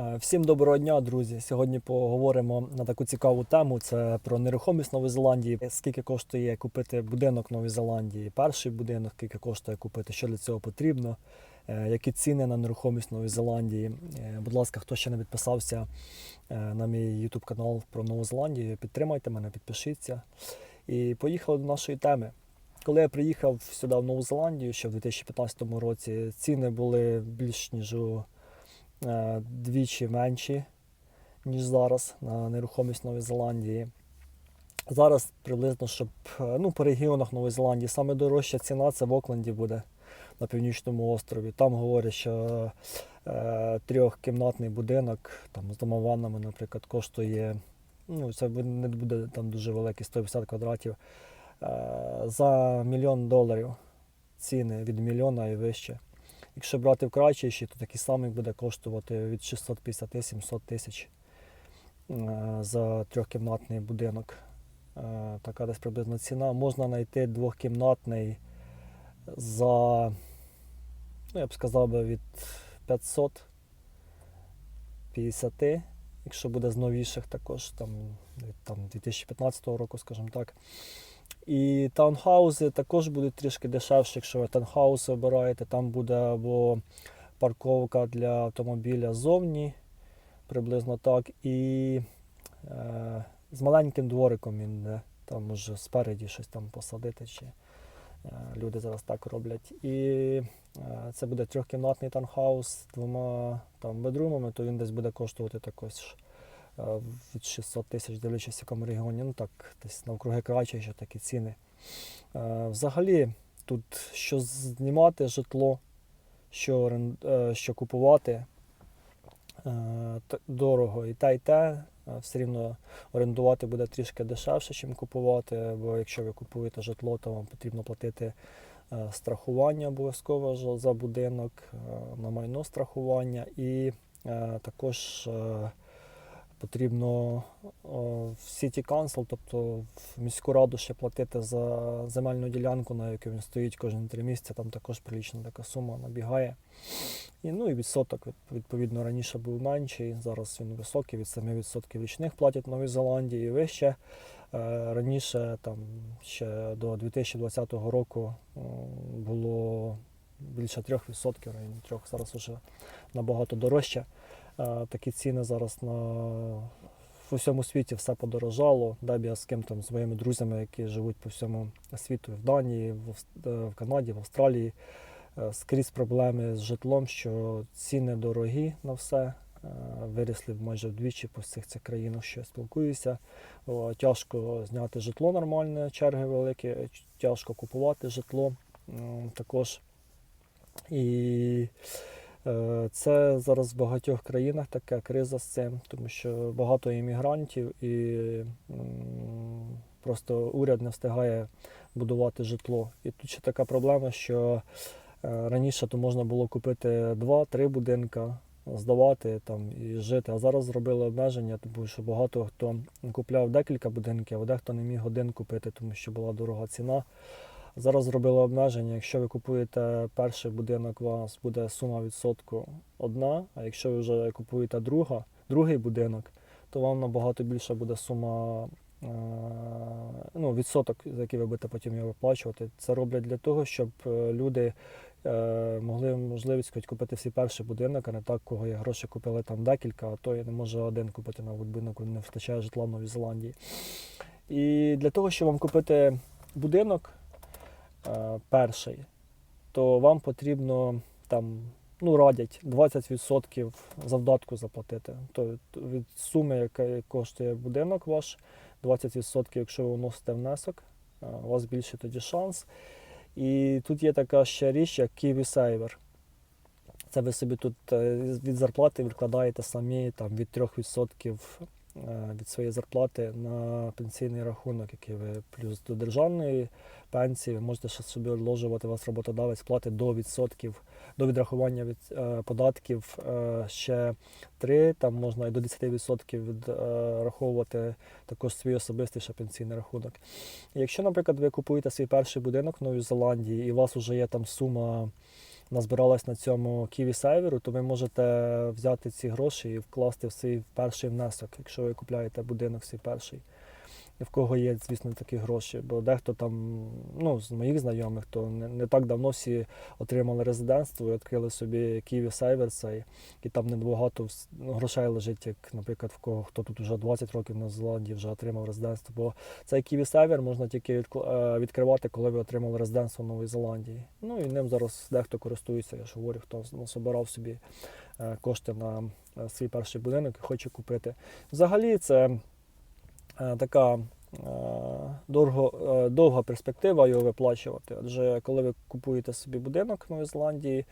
Е, Всім доброго дня, друзі. Сьогодні поговоримо на таку цікаву тему. Це про нерухомість Нової Зеландії. Скільки коштує купити будинок в Новій Зеландії? Перший будинок, скільки коштує купити, що для цього потрібно, е, які ціни на нерухомість в Новій Зеландії. Е, Будь ласка, хто ще не підписався на мій YouTube канал про Нову Зеландію, підтримайте мене, підпишіться. І поїхали до нашої теми. Коли я приїхав сюди в Нову Зеландію ще в 2015 році, ціни були більш ніж у двічі менші, ніж зараз на нерухомість Нової Зеландії. Зараз приблизно, щоб е, ну, по регіонах Нової Зеландії саме дорожча ціна це в Окленді буде на північному острові. Там говорять, що е, трьохкімнатний будинок там, з домованами, наприклад, коштує, ну, це не буде там дуже великий, 150 квадратів, е, за мільйон доларів ціни від мільйона і вище. Якщо брати в Крайчищі, то такий самий буде коштувати від 650-700 тисяч е, за трьохкімнатний будинок. Е, Така десь приблизно ціна. Можна знайти двохкімнатний за, ну я б сказав би, від 550, якщо буде з новіших також, там, від там, 2015 року, скажімо так. І таунхаузи також будуть трішки дешевші, якщо ви таунхаус обираєте, там буде або парковка для автомобіля ззовні, приблизно так, і е, з маленьким двориком він йде. Там може спереді щось там посадити, чи е, люди зараз так роблять. І е, це буде трьохкімнатний таунхаус з двома там, бедрумами, то він десь буде коштувати також від 600 тисяч, дивлячись в якому регіоні. Ну так, десь навкруги краще, що такі ціни. Е, Взагалі, тут що знімати житло, що, е, що купувати, е, дорого і те, і те. Е, Все рівно орендувати буде трішки дешевше, ніж купувати, бо якщо ви купуєте житло, то вам потрібно платити е, страхування обов'язково за будинок, е, на майно страхування і е, також е, потрібно в City Council, тобто в міську раду ще платити за земельну ділянку, на яку він стоїть кожні три місяці, там також прилічна така сума набігає. І, ну і відсоток відповідно раніше був менший, зараз він високий, від 7% річних платять в Новій Зеландії і вище. Е, Раніше, там ще до 2020 року було більше 3%, районі 3%, зараз вже набагато дорожче. Такі ціни зараз на в усьому світі все подорожало. Б я з ким там своїми друзями, які живуть по всьому світу, в Данії, в, е, в Канаді, в Австралії. Е, Скрізь проблеми з житлом, що ціни дорогі на все. е, Вирісли майже вдвічі по всіх цих країнах, що я спілкуюся. Тяжко зняти житло нормальне, черги великі, тяжко купувати житло також. І це зараз в багатьох країнах така криза з цим, тому що багато іммігрантів і просто уряд не встигає будувати житло. І тут ще така проблема, що е, раніше то можна було купити два-три будинка, здавати там і жити. А зараз зробили обмеження, тому що багато хто купляв декілька будинків, а дехто не міг один купити, тому що була дорога ціна. Зараз зробили обмеження. Якщо ви купуєте перший будинок, у вас буде сума відсотку одна. А якщо ви вже купуєте друга, другий будинок, то вам набагато більша буде сума е, ну, відсоток, за який ви будете потім його виплачувати. Це роблять для того, щоб е, люди е, могли можливість хоч купити свій перший будинок, а не так, кого є гроші купили там декілька, а то я не може один купити на будинок, не вистачає житла в Новій Зеландії. І для того, щоб вам купити будинок перший, то вам потрібно там, ну, радять 20% завдатку заплатити. То від суми, яка коштує будинок ваш, 20%, якщо ви вносите внесок, е, у вас більше тоді шанс. І тут є така ще річ, як Kiwi Saver. Це ви собі тут е, від зарплати відкладаєте самі там, від 3% е, від своєї зарплати на пенсійний рахунок, який ви плюс до державної пенсії, ви можете ще собі відложувати, вас роботодавець платить до відсотків, до відрахування від е, податків е, ще 3, там можна і до 10% відраховувати також свій особистий ще пенсійний рахунок. І якщо, наприклад, ви купуєте свій перший будинок в Новій Зеландії, і у вас вже є там сума назбиралась на цьому Kiwi Сайверу, то ви можете взяти ці гроші і вкласти в свій перший внесок, якщо ви купляєте будинок свій перший. І в кого є, звісно, такі гроші. Бо дехто там, ну, з моїх знайомих, то не, не так давно всі отримали резидентство і відкрили собі Kiwi Сайвер цей, і там небагато грошей лежить, як, наприклад, в кого хто тут вже 20 років на Зеландії вже отримав резидентство. Бо цей Kiwi Сайвер можна тільки е, відкривати, коли ви отримали резидентство в Новій Зеландії. Ну і ним зараз дехто користується, я ж говорю, хто насобирав собі е, кошти на е, свій перший будинок і хоче купити. Взагалі, це така е, дорого, е, довга перспектива його виплачувати. Адже коли ви купуєте собі будинок в Новій Зеландії,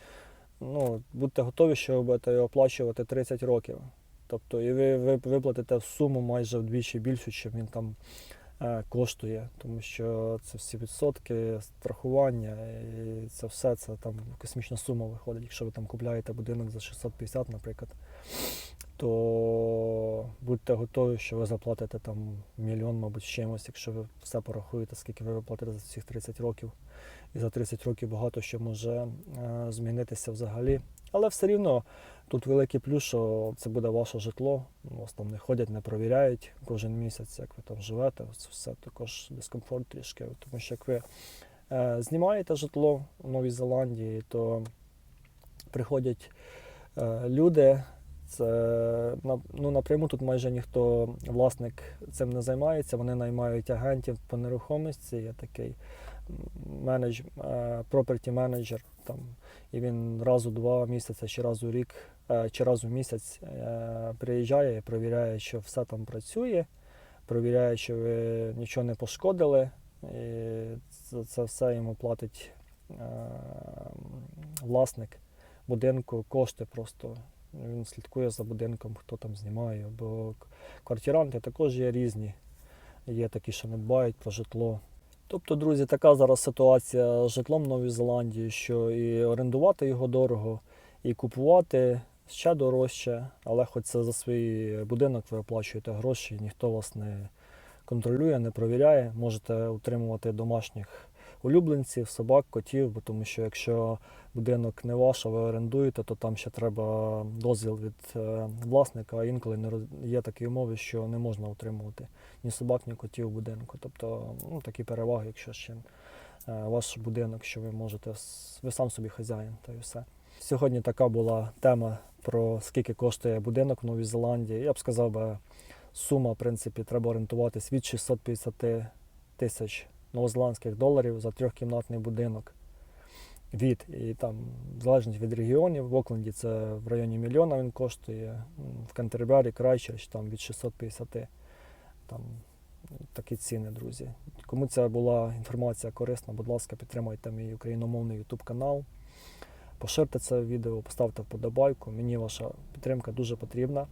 ну, будьте готові, що ви будете його оплачувати 30 років. Тобто, і ви, ви виплатите суму майже вдвічі більшу, чим він там е, коштує, тому що це всі відсотки, страхування, і це все це там космічна сума виходить. Якщо ви там купляєте будинок за 650, наприклад, то будьте готові, що ви заплатите там мільйон, мабуть, чимось, якщо ви все порахуєте, скільки ви виплатите за цих 30 років. І за 30 років багато що може е, змінитися взагалі. Але все рівно тут великий плюс, що це буде ваше житло. Вас там не ходять, не провіряють кожен місяць, як ви там живете. Це все також дискомфорт трішки. Тому що як ви е, знімаєте житло в Новій Зеландії, то приходять е, люди. Це ну, напряму тут майже ніхто власник цим не займається. Вони наймають агентів по нерухомості. Є такий менедж, property менеджер там, і він раз у два місяці чи раз у рік, е, чи раз у місяць е, приїжджає і перевіряє, що все там працює, перевіряє, що ви нічого не пошкодили. І це, це все йому платить е, власник будинку, кошти просто. Він слідкує за будинком, хто там знімає. Бо квартиранти також є різні. Є такі, що не дбають про житло. Тобто, друзі, така зараз ситуація з житлом в Новій Зеландії, що і орендувати його дорого, і купувати ще дорожче, але хоч це за свій будинок ви оплачуєте гроші, ніхто вас не контролює, не провіряє. Можете утримувати домашніх улюбленців, собак, котів, бо тому що якщо будинок не ваш, а ви орендуєте, то там ще треба дозвіл від е, власника, а інколи не є такі умови, що не можна утримувати ні собак, ні котів в будинку. Тобто ну, такі переваги, якщо ще е, ваш будинок, що ви можете, ви сам собі хазяїн, та й все. Сьогодні така була тема про скільки коштує будинок в Новій Зеландії. Я б сказав, сума, в принципі, треба орієнтуватись від 650 тисяч новозеландських доларів за трьохкімнатний будинок. Від і там залежно від регіонів. В Окленді це в районі мільйона він коштує, в Кантербері, Крайчерч там від 650. Там такі ціни, друзі. Кому ця була інформація корисна, будь ласка, підтримайте мій україномовний YouTube канал. Поширте це відео, поставте вподобайку. Мені ваша підтримка дуже потрібна.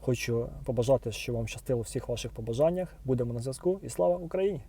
Хочу побажати, щоб вам щастило всіх ваших побажаннях. Будемо на зв'язку і слава Україні!